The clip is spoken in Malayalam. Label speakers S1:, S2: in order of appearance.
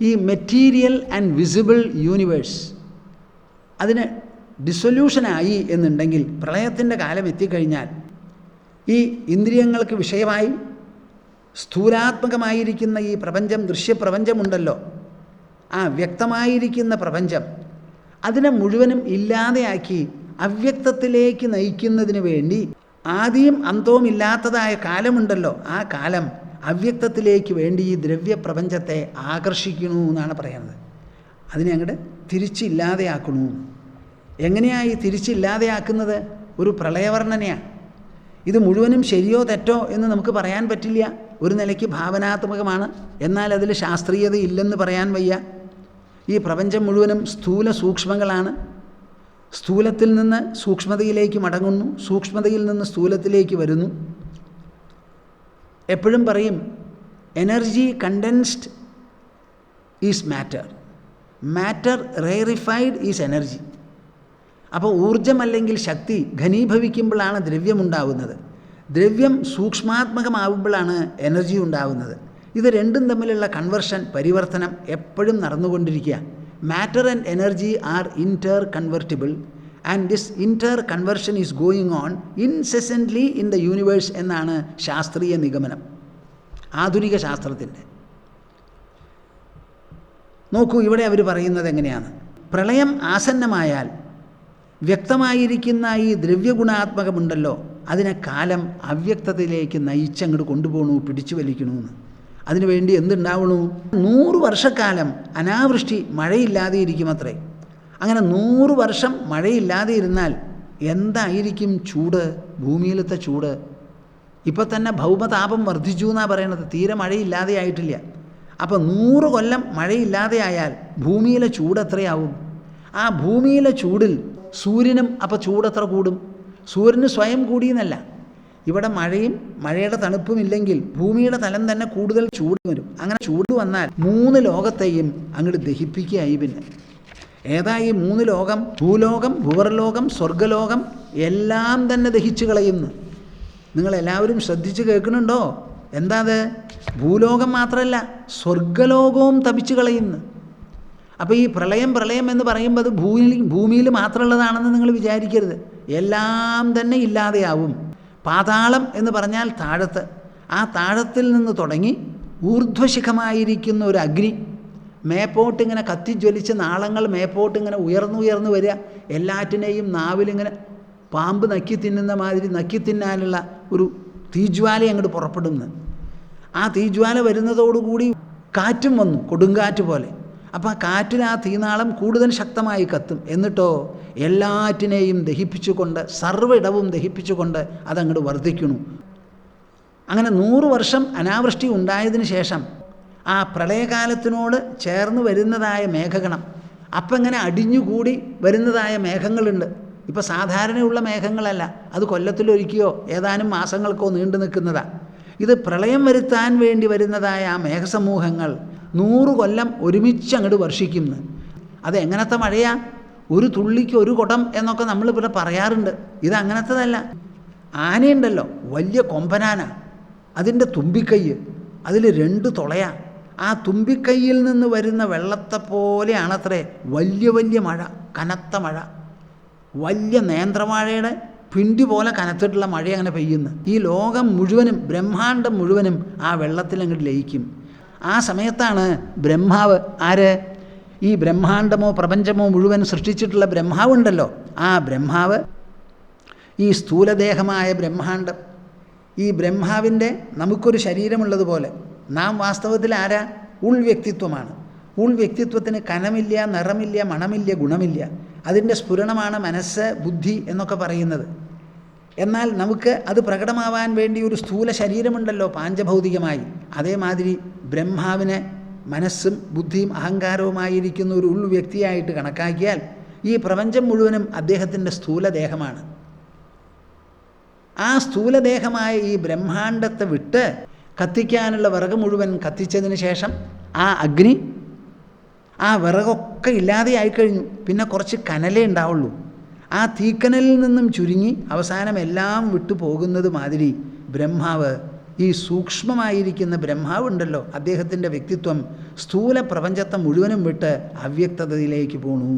S1: ഈ മെറ്റീരിയൽ ആൻഡ് വിസിബിൾ യൂണിവേഴ്സ് അതിന് ഡിസൊല്യൂഷനായി എന്നുണ്ടെങ്കിൽ പ്രളയത്തിന്റെ കാലം എത്തിക്കഴിഞ്ഞാൽ ഈ ഇന്ദ്രിയങ്ങൾക്ക് വിഷയമായി സ്ഥൂലാത്മകമായിരിക്കുന്ന ഈ പ്രപഞ്ചം ദൃശ്യപ്രപഞ്ചമുണ്ടല്ലോ. ആ വ്യക്തമായിരിക്കുന്ന പ്രപഞ്ചം അതിനെ മുഴുവനും ഇല്ലാതെയാക്കി അവ്യക്തത്തിലേക്ക് നയിക്കുന്നതിന് വേണ്ടി ആദിയും അന്തവും ഇല്ലാത്തതായ കാലമുണ്ടല്ലോ. ആ കാലം അവ്യക്തത്തിലേക്ക് വേണ്ടി ഈ ദ്രവ്യപ്രപഞ്ചത്തെ ആകർഷിക്കണു എന്നാണ് പറയുന്നത്. അതിനെ അങ്ങോട്ട് തിരിച്ചില്ലാതെയാക്കണു എങ്ങനെയായി തിരിച്ചില്ലാതെയാക്കുന്നത്? ഒരു പ്രളയവർണനയാണ് ഇത് മുഴുവനും ശരിയോ തെറ്റോ എന്ന് നമുക്ക് പറയാൻ പറ്റില്ല. ഒരു നിലയ്ക്ക് ഭാവനാത്മകമാണ്. എന്നാൽ അതിൽ ശാസ്ത്രീയത ഇല്ലെന്ന് പറയാൻ വയ്യ. ഈ പ്രപഞ്ചം മുഴുവനും സ്ഥൂല സൂക്ഷ്മങ്ങളാണ്. സ്ഥൂലത്തിൽ നിന്ന് സൂക്ഷ്മതയിലേക്ക് മടങ്ങുന്നു. സൂക്ഷ്മതയിൽ നിന്ന് സ്ഥൂലത്തിലേക്ക് വരുന്നു. എപ്പോഴും പറയും energy condensed is matter matter rarefied is energy അപ്പോൾ ഊർജം അല്ലെങ്കിൽ ശക്തി ഘനീഭവിക്കുമ്പോഴാണ് ദ്രവ്യമുണ്ടാവുന്നത് ദ്രവ്യം സൂക്ഷ്മാത്മകമാവുമ്പോഴാണ് എനർജി ഉണ്ടാവുന്നത്. ഇത് രണ്ടും തമ്മിലുള്ള കൺവർഷൻ പരിവർത്തനം എപ്പോഴും നടന്നുകൊണ്ടിരിക്കുക. Matter and energy are interconvertible and this interconversion is going on incessantly in the universe എന്നാണ് ശാസ്ത്രീയ നിഗമനം. ആധുനിക ശാസ്ത്രത്തിന്റെ. നോക്കൂ ഇവിടെ അവർ പറയുന്നത് എങ്ങനെയാണ്? പ്രളയം ആസന്നമായാൽ വ്യക്തമായിരിക്കുന്ന ഈ ദ്രവ്യഗുണാത്മകമുണ്ടല്ലോ അതിനെ കാലം അവ്യക്തതയിലേക്ക് നയിച്ചങ്ങോട്ട് കൊണ്ടുപോകണു പിടിച്ചു വലിക്കണമെന്ന് അതിനുവേണ്ടി എന്തുണ്ടാവണു? നൂറ് വർഷക്കാലം അനാവൃഷ്ടി മഴയില്ലാതെ ഇരിക്കുമത്രേ അങ്ങനെ നൂറ് വർഷം മഴയില്ലാതെ ഇരുന്നാൽ എന്തായിരിക്കും ചൂട്? ഭൂമിയിലത്തെ ചൂട്. ഇപ്പം തന്നെ ഭൗമതാപം വർദ്ധിച്ചു എന്നാണ് പറയുന്നത് തീരെ മഴയില്ലാതെ ആയിട്ടില്ല. അപ്പോൾ നൂറ് കൊല്ലം മഴയില്ലാതെ ആയാൽ ഭൂമിയിലെ ചൂട് എത്രയാവും? ആ ഭൂമിയിലെ ചൂടിൽ സൂര്യനും അപ്പോൾ ചൂടെത്ര കൂടും? സൂര്യന് സ്വയം കൂടിയെന്നല്ല. ഇവിടെ മഴയും മഴയുടെ തണുപ്പും ഇല്ലെങ്കിൽ ഭൂമിയുടെ തലം തന്നെ കൂടുതൽ ചൂട് വരും. അങ്ങനെ ചൂട് വന്നാൽ മൂന്ന് ലോകത്തെയും അങ്ങോട്ട് ദഹിപ്പിക്കുകയായി പിന്നെ. ഏതാ ഈ മൂന്ന് ലോകം? ഭൂലോകം ഭൂവർലോകം സ്വർഗലോകം എല്ലാം തന്നെ ദഹിച്ചു കളയുന്നു. നിങ്ങളെല്ലാവരും ശ്രദ്ധിച്ച് കേൾക്കുന്നുണ്ടോ? എന്താ അത് ഭൂലോകം മാത്രമല്ല സ്വർഗലോകവും തപിച്ചു കളയുന്നു. അപ്പോൾ ഈ പ്രളയം പ്രളയം എന്ന് പറയുമ്പോൾ അത് ഭൂമിയിൽ ഭൂമിയിൽ മാത്രമുള്ളതാണെന്ന് നിങ്ങൾ വിചാരിക്കരുത്. എല്ലാം തന്നെ ഇല്ലാതെയാവും. പാതാളം എന്ന് പറഞ്ഞാൽ താഴത്ത്. ആ താഴത്തിൽ നിന്ന് തുടങ്ങി ഊർധ്വശിഖമായിരിക്കുന്ന ഒരു അഗ്നി. മേപ്പോട്ട് ഇങ്ങനെ കത്തിജ്വലിച്ച് നാളങ്ങൾ മേപ്പോട്ട് ഇങ്ങനെ ഉയർന്നുയർന്നു ഉയർന്നു വരിക. എല്ലാറ്റിനെയും നാവിലിങ്ങനെ പാമ്പ് നക്കി തിന്നുന്ന മാതിരി നക്കി തിന്നാനുള്ള ഒരു തീജ്വാല അങ്ങോട്ട് പുറപ്പെടുന്നു. ആ തീജ്വാല വരുന്നതോടുകൂടി കാറ്റും വന്നു കൊടുങ്കാറ്റ് പോലെ. അപ്പോൾ ആ കാറ്റിൽ ആ തീനാളം കൂടുതൽ ശക്തമായി കത്തും. എന്നിട്ടോ എല്ലാറ്റിനെയും ദഹിപ്പിച്ചുകൊണ്ട് സർവ ഇടവും ദഹിപ്പിച്ചുകൊണ്ട് അതങ്ങോട്ട് വർദ്ധിക്കുന്നു. അങ്ങനെ നൂറ് വർഷം അനാവൃഷ്ടി ഉണ്ടായതിന് ശേഷം ആ പ്രളയകാലത്തിനോട് ചേർന്ന് വരുന്നതായ മേഘഗണം. അപ്പം ഇങ്ങനെ അടിഞ്ഞുകൂടി വരുന്നതായ മേഘങ്ങളുണ്ട്. ഇപ്പോൾ സാധാരണയുള്ള മേഘങ്ങളല്ല. അത് കൊല്ലത്തിലൊരിക്കയോ ഏതാനും മാസങ്ങൾക്കോ നീണ്ടു നിൽക്കുന്നതാണ് ഇത് പ്രളയം വരുത്താൻ വേണ്ടി വരുന്നതായ ആ മേഘസമൂഹങ്ങൾ നൂറ് കൊല്ലം ഒരുമിച്ച് അങ്ങോട്ട് വർഷിക്കുന്നു. അത് എങ്ങനത്തെ മഴയാ? ഒരു തുള്ളിക്ക് ഒരു കുടം എന്നൊക്കെ നമ്മൾ ഇവിടെ പറയാറുണ്ട്. ഇത് അങ്ങനത്തതല്ല. ആനയുണ്ടല്ലോ. വലിയ കൊമ്പനാന. അതിന്റെ തുമ്പിക്കൈ അതിൽ രണ്ട് തുളയാ. ആ തുമ്പിക്കൈയിൽ നിന്ന് വരുന്ന വെള്ളത്തെ പോലെയാണത്രേ. വലിയ വലിയ മഴ കനത്ത മഴ. വലിയ നേന്ത്രമഴയുടെ പിണ്ടി പോലെ കനത്തിട്ടുള്ള മഴ അങ്ങനെ പെയ്യുന്നു. ഈ ലോകം മുഴുവനും ബ്രഹ്മാണ്ടം മുഴുവനും ആ വെള്ളത്തിൽ അങ്ങോട്ട് ലയിക്കും. ആ സമയത്താണ് ബ്രഹ്മാവ് ആര്? ഈ ബ്രഹ്മാണ്ടമോ പ്രപഞ്ചമോ മുഴുവൻ സൃഷ്ടിച്ചിട്ടുള്ള ബ്രഹ്മാവുണ്ടല്ലോ. ആ ബ്രഹ്മാവ് ഈ സ്ഥൂലദേഹമായ ബ്രഹ്മാണ്ടം. ഈ ബ്രഹ്മാവിന്റെ നമുക്കൊരു ശരീരമുള്ളതുപോലെ നാം വാസ്തവത്തിൽ ആരാ? ഉൾ വ്യക്തിത്വമാണ്. ഉൾ വ്യക്തിത്വത്തിന് കനമില്ല നിറമില്ല മണമില്ല ഗുണമില്ല. അതിന്റെ സ്ഫുരണമാണ് മനസ്സ് ബുദ്ധി എന്നൊക്കെ പറയുന്നത്. എന്നാൽ നമുക്ക് അത് പ്രകടമാവാൻ വേണ്ടി ഒരു സ്ഥൂല ശരീരമുണ്ടല്ലോ പാഞ്ചഭൗതികമായി. അതേമാതിരി ബ്രഹ്മാവിനെ മനസ്സും ബുദ്ധിയും അഹങ്കാരവുമായിരിക്കുന്ന ഒരു ഉൾ വ്യക്തിയായിട്ട് കണക്കാക്കിയാൽ ഈ പ്രപഞ്ചം മുഴുവനും അദ്ദേഹത്തിന്റെ സ്ഥൂലദേഹമാണ് ആ സ്ഥൂലദേഹമായ ഈ ബ്രഹ്മാണ്ടത്തെ വിട്ട് കത്തിക്കാനുള്ള വിറക് മുഴുവൻ കത്തിച്ചതിന് ശേഷം ആ അഗ്നി ആ വിറകൊക്കെ ഇല്ലാതെയായി കഴിഞ്ഞു പിന്നെ കുറച്ച് കനലേ ഉണ്ടാവുള്ളൂ. ആ തീക്കനലിൽ നിന്നും ചുരുങ്ങി അവസാനം എല്ലാം വിട്ടു പോകുന്നത് മാതിരി ബ്രഹ്മാവ് ഈ സൂക്ഷ്മമായിരിക്കുന്ന ബ്രഹ്മാവ് ഉണ്ടല്ലോ അദ്ദേഹത്തിന്റെ വ്യക്തിത്വം സ്ഥൂല പ്രപഞ്ചത്തെ മുഴുവനും വിട്ട് അവ്യക്തതയിലേക്ക് പോണു.